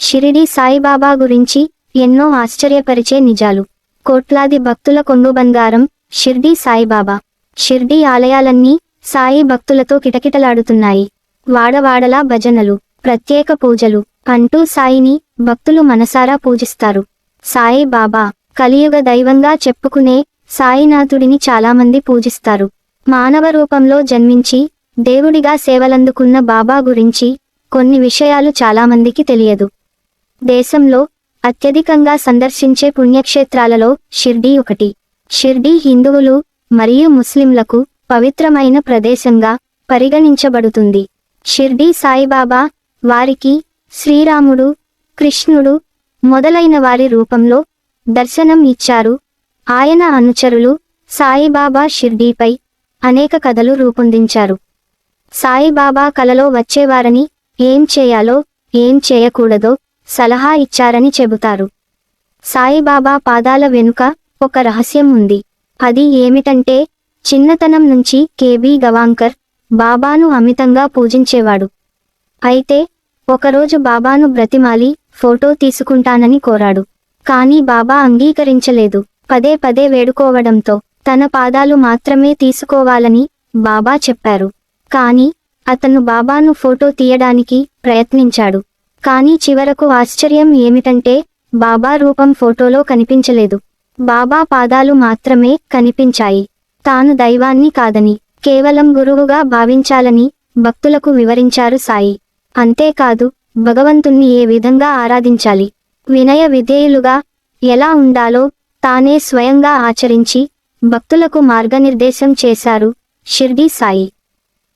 షిరిడి సాయిబాబా గురించి ఎన్నో ఆశ్చర్యపరిచే నిజాలు. కోట్లాది భక్తుల కొండు బంగారం షిర్డీ సాయిబాబా. షిర్డీ ఆలయాలన్నీ సాయి భక్తులతో కిటకిటలాడుతున్నాయి. వాడవాడలా భజనలు ప్రత్యేక పూజలు అంటూ సాయిని భక్తులు మనసారా పూజిస్తారు. సాయి బాబా కలియుగ దైవంగా చెప్పుకునే సాయినాథుడిని చాలామంది పూజిస్తారు. మానవ రూపంలో జన్మించి దేవుడిగా సేవలందుకున్న బాబా గురించి కొన్ని విషయాలు చాలామందికి తెలియదు. దేశంలో అత్యధికంగా సందర్శించే పుణ్యక్షేత్రాలలో షిర్డీ ఒకటి. షిర్డీ హిందువులు మరియు ముస్లింలకు పవిత్రమైన ప్రదేశంగా పరిగణించబడుతుంది. షిర్డీ సాయిబాబా వారికి శ్రీరాముడు కృష్ణుడు మొదలైన వారి రూపంలో దర్శనం ఇచ్చారు. ఆయన అనుచరులు సాయిబాబా షిర్డీపై అనేక కథలు రూపొందించారు. సాయిబాబా కలలో వచ్చేవారని ఏం చేయాలో ఏం చేయకూడదో సలహా ఇచ్చారని చెబుతారు. సాయిబాబా పాదాల వెనుక ఒక రహస్యం ఉంది. అది ఏమిటంటే చిన్నతనం నుంచి కేబీ గవాంకర్ బాబాను అమితంగా పూజించేవాడు. అయితే ఒకరోజు బాబాను బ్రతిమాలి ఫోటో తీసుకుంటానని కోరాడు. కానీ బాబా అంగీకరించలేదు. పదే పదే వేడుకోవడంతో తన పాదాలు మాత్రమే తీసుకోవాలని బాబా చెప్పారు. కానీ అతను బాబాను ఫోటో తీయడానికి ప్రయత్నించాడు. కానీ చివరకు ఆశ్చర్యం ఏమిటంటే బాబా రూపం ఫోటోలో కనిపించలేదు. బాబా పాదాలు మాత్రమే కనిపించాయి. తాను దైవాన్ని కాదని కేవలం గురువుగా భావించాలని భక్తులకు వివరించారు సాయి. అంతేకాదు భగవంతుణ్ణి ఏ విధంగా ఆరాధించాలి? వినయ విధేయులుగా ఎలా ఉండాలో తానే స్వయంగా ఆచరించి భక్తులకు మార్గనిర్దేశం చేశారు షిర్డీ సాయి.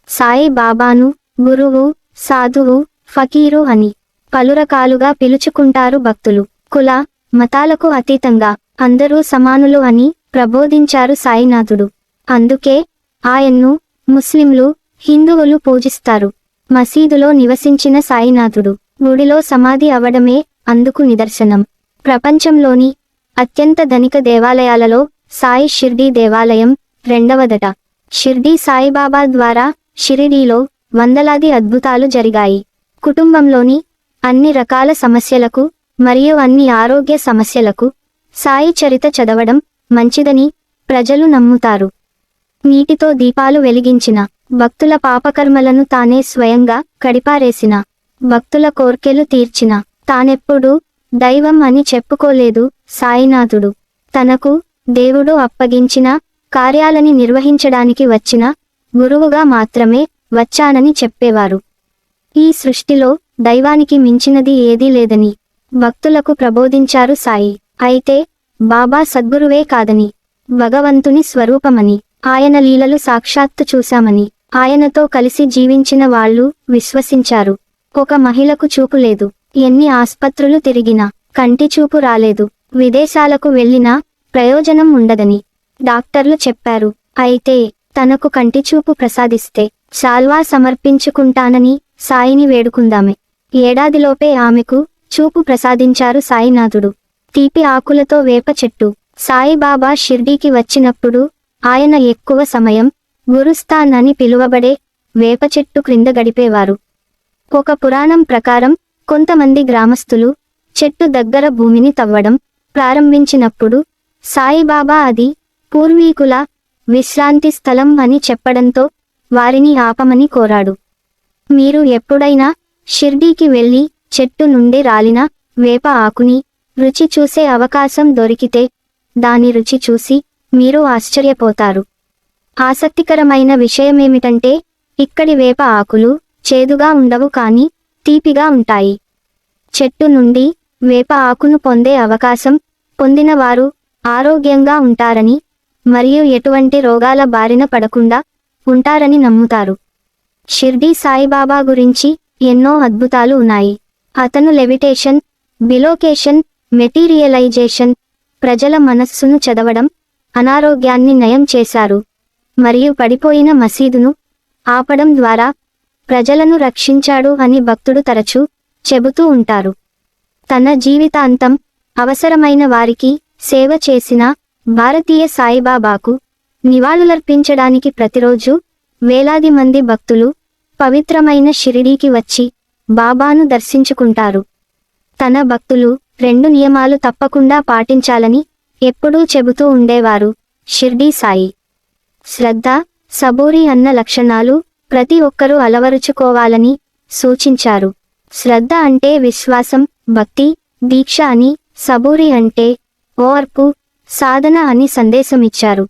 సాయి బాబాను గురువు సాధువు ఫకీరు అని పలురకాలుగా పిలుచుకుంటారు భక్తులు. కుల మతాలకు అతీతంగా అందరూ సమానులు అని ప్రబోధించారు సాయినాథుడు. అందుకే ఆయన్ను ముస్లింలు హిందువులు పూజిస్తారు. మసీదులో నివసించిన సాయినాథుడు గుడిలో సమాధి అవడమే అందుకు నిదర్శనం. ప్రపంచంలోని అత్యంత ధనిక దేవాలయాలలో సాయి షిర్డీ దేవాలయం రెండవదట. షిర్డీ సాయిబాబా ద్వారా షిరిడీలో వందలాది అద్భుతాలు జరిగాయి. కుటుంబంలోని అన్ని రకాల సమస్యలకు మరియు అన్ని ఆరోగ్య సమస్యలకు సాయి చరిత చదవడం మంచిదని ప్రజలు నమ్ముతారు. నీటితో దీపాలు వెలిగించిన భక్తుల పాపకర్మలను తానే స్వయంగా కడిపారేసిన భక్తుల కోర్కెలు తీర్చిన తానెప్పుడూ దైవం అని చెప్పుకోలేదు సాయినాథుడు. తనకు దేవుడు అప్పగించిన కార్యాలని నిర్వహించడానికి వచ్చిన గురువుగా మాత్రమే వచ్చానని చెప్పేవారు. ఈ సృష్టిలో దైవానికి మించినది ఏదీ లేదని భక్తులకు ప్రబోధించారు సాయి. అయితే బాబా సద్గురువే కాదని భగవంతుని స్వరూపమని ఆయన లీలలు సాక్షాత్తు చూశామని ఆయనతో కలిసి జీవించిన వాళ్ళు విశ్వసించారు. ఒక మహిళకు చూపు లేదు. ఎన్ని ఆస్పత్రులు తిరిగినా కంటి చూపు రాలేదు. విదేశాలకు వెళ్ళినా ప్రయోజనం ఉండదని డాక్టర్లు చెప్పారు. అయితే తనకు కంటి చూపు ప్రసాదిస్తే శాల్వా సమర్పించుకుంటానని సాయిని వేడుకుందామే. ఏడాదిలోపే ఆమెకు చూపు ప్రసాదించారు సాయినాథుడు. తీపి ఆకులతో వేప చెట్టు. సాయిబాబా షిర్డీకి వచ్చినప్పుడు ఆయన ఎక్కువ సమయం గురుస్థాన్ అని పిలువబడే వేప చెట్టు క్రింద గడిపేవారు. ఒక పురాణం ప్రకారం కొంతమంది గ్రామస్తులు చెట్టు దగ్గర భూమిని తవ్వడం ప్రారంభించినప్పుడు సాయిబాబా అది పూర్వీకుల విశ్రాంతి స్థలం అని చెప్పడంతో వారిని ఆపమని కోరాడు. మీరు ఎప్పుడైనా షిర్డీకి వెళ్ళి చెట్టు నుండి రాలిన వేప ఆకుని రుచి చూసే అవకాశం దొరికితే దాని రుచి చూసి మీరు ఆశ్చర్యపోతారు. ఆసక్తికరమైన విషయమేమిటంటే ఇక్కడి వేప ఆకులు చేదుగా ఉండవు కానీ తీపిగా ఉంటాయి. చెట్టు నుండి వేప ఆకును పొందే అవకాశం పొందిన వారు ఆరోగ్యంగా ఉంటారని మరియు ఎటువంటి రోగాల బారిన పడకుండా ఉంటారని నమ్ముతారు. షిర్డీ సాయిబాబా గురించి ఎన్నో అద్భుతాలు ఉన్నాయి. అతను లెవిటేషన్ బిలోకేషన్ మెటీరియలైజేషన్ ప్రజల మనస్సును చదవడం అనారోగ్యాన్ని నయం చేశారు. మరియు పడిపోయిన మసీదును ఆపడం ద్వారా ప్రజలను రక్షించాడు అని భక్తుడు తరచూ చెబుతూ ఉంటారు. తన జీవితాంతం అవసరమైన వారికి సేవ చేసిన భారతీయ సాయిబాబాకు నివాళులర్పించడానికి ప్రతిరోజు వేలాది మంది భక్తులు పవిత్రమైన షిరిడీకి వచ్చి బాబాను దర్శించుకుంటారు. తన భక్తులు రెండు నియమాలు తప్పకుండా పాటించాలని ఎప్పుడూ చెబుతూ ఉండేవారు. షిర్డీ సాయి. శ్రద్ధ సబూరి అన్న లక్షణాలు ప్రతి ఒక్కరూ అలవరుచుకోవాలని సూచించారు. శ్రద్ధ అంటే విశ్వాసం భక్తి దీక్ష అని సబూరి అంటే ఓర్పు సాధన అని సందేశమిచ్చారు.